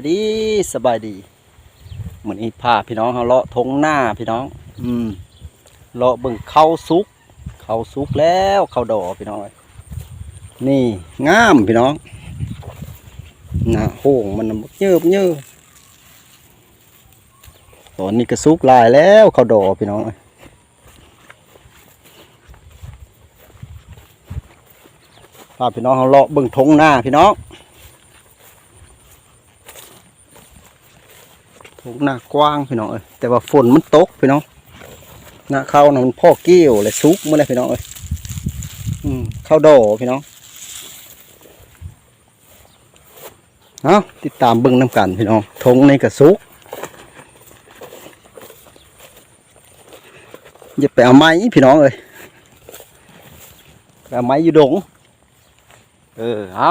อันนี้สบายดี เหมือนนี้พาพี่น้องเขาเลาะทงหน้าพี่น้อง อืมเลาะเบิ่งเข้าซุก เข้าซุกแล้วเข้าดอพี่น้องนี่งามพี่น้องหน้าโห่งมันเยิบเยิบตอนนี้ก็ซุกลายแล้วเข้าดอพี่น้องเอ้ยพาพี่น้องเขาเลาะเบิ่งทงหน้าพี่น้อง ทุ่งนากว้างพี่น้องเอ้ยแต่ว่าฝนมันตกพี่น้องหน้าเข้านะมันพ่อเกี้ยวเลยซุกเมื่อไรพี่น้องเอ้ยอืมข้าวดอพี่น้องเอาติดตามเบิ้งน้ำกันพี่น้องทงในกระซุกอย่าไปเอาไม้พี่น้องเอ้ยไปเอาไม้อยู่ดงเออเอา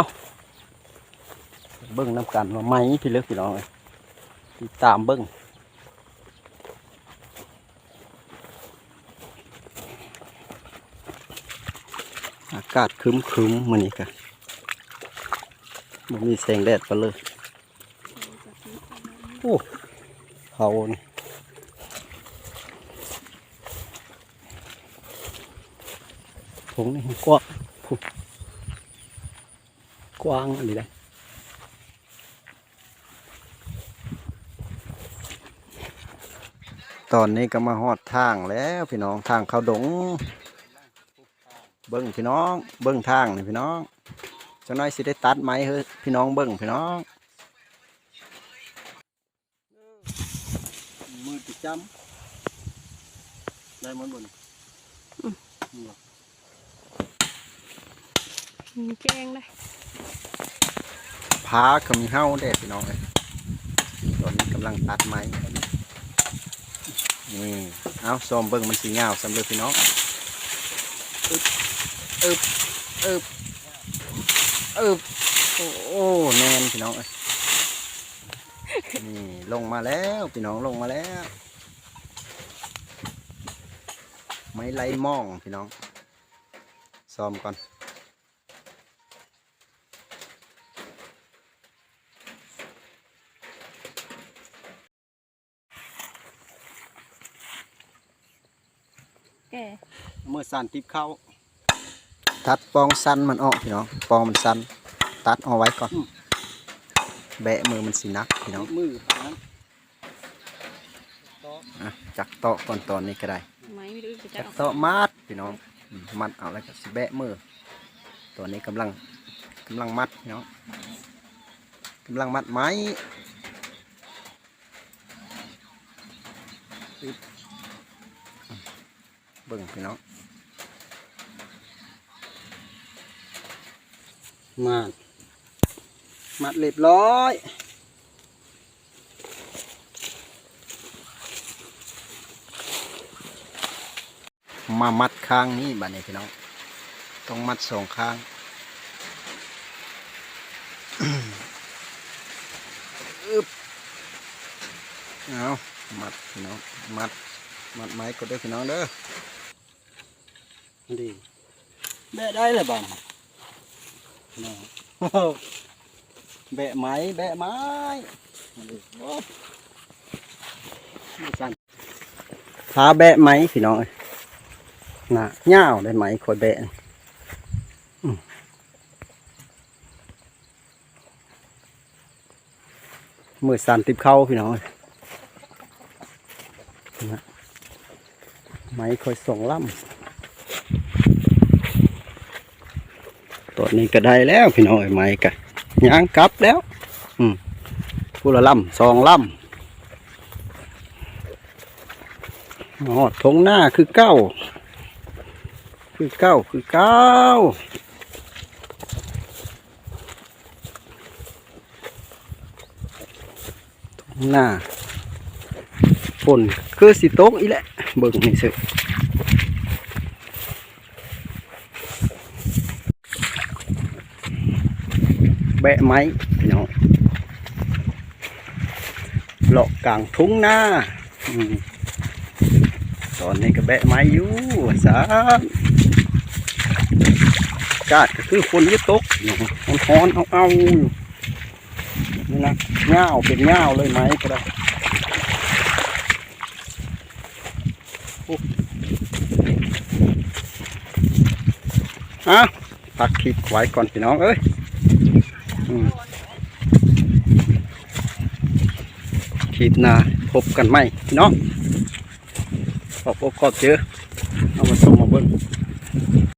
เบิ้งน้ำกันว่าไม้พี่เล็กพี่น้องเอ้ย ติดตามเบิ้งอากาศคึมคึมมันนี่กะมันมีแสงแดดไปเลยโอ้เขานี่ผงนี่กว้างกว้างอันนี้เลย ตอนนี้ก็มาฮอดทางแล้วพี่น้องทางเข้าดง เบิ้งพี่น้อง เบิ้งทางนี่พี่น้องจังน้อยสิได้ตัดไหมเฮ้ยพี่น้องเบิ้งพี่น้อง มือติดจำได้มันบนมีแกงเลยพาก็มีเฮ้าแดดพี่น้องเลยตอนนี้กำลังตัดไม้ นี่เอาซ้อมเบิ้งมันสีเงาวสำเร็จพี่น้องอึบอึบอึบอึบโอ้โอ้แนนพี่น้องเอ้ยนี่ลงมาแล้วพี่น้องลงมาแล้ว ไม้ไล่มองพี่น้องซ้อมก่อน แกเมื่อสันติบเข้าตัดปองสั้นมันออกพี่น้องปองมันสั้นตัดเอาไว้ก่อน แบะมือมันสินักพี่น้องมือนะอะจักเตาะก่อนตอนนี้ก็ได้ไม้ไม่รู้จะจัจัดกออกเตาะมัดพี่น้องอืมมัดเอาแล้วก็สิแบะมือตัวนี้กำลังกำลังมัดพี่น้องกำลังมัดไม้อึ๊บ เบิ่งพี่น้องมาดมัดเรียบร้อยมามัดข้างนี้บัดนี้พี่น้องต้องมัดสองข้างอึบเอามัดพี่น้อง มัด มัดไม้ก็ได้อพี่น้องเด้อ ดีแบะได้เลยบ้างนะโอ้โหแบะไม้แบะไม้ดีโอ้ไม่สั่น พาแบะไม้พี่น้องเอ้ยน่ะเง่าวได้ไหมคอยแบะนี่อืมมือสั่นติบเข้าพี่น้องเอ้ยนะไม้คอยส่งล่ำ ตอนนี้ก็ได้แล้วพี่น้อยไม้กะยางกลับแล้ว อืมผู้ละล่ำสองล่ำหอดทงหน้าคือเก้า คือเก้าคือเก้าทงหน้าฝนคือสิตกอีแหละเบิ่งนี่สิ แบะไม้พี่น้องเลาะกลางทุ่งหน้าตอนนี้ก็แบะไม้อยู่สามกาดก็คือคนยึดตกเนาะมันฮ้อนเอาเอานี่นะเงาวเป็นเงาวเลยไหมก็ได้อะพักคลิปไว้ก่อนพี่น้องเอ้ย คลิปหน้าพบกันไหมพี่น้องขอบพบขอบเจอเอามาส่งมาเบิ้ง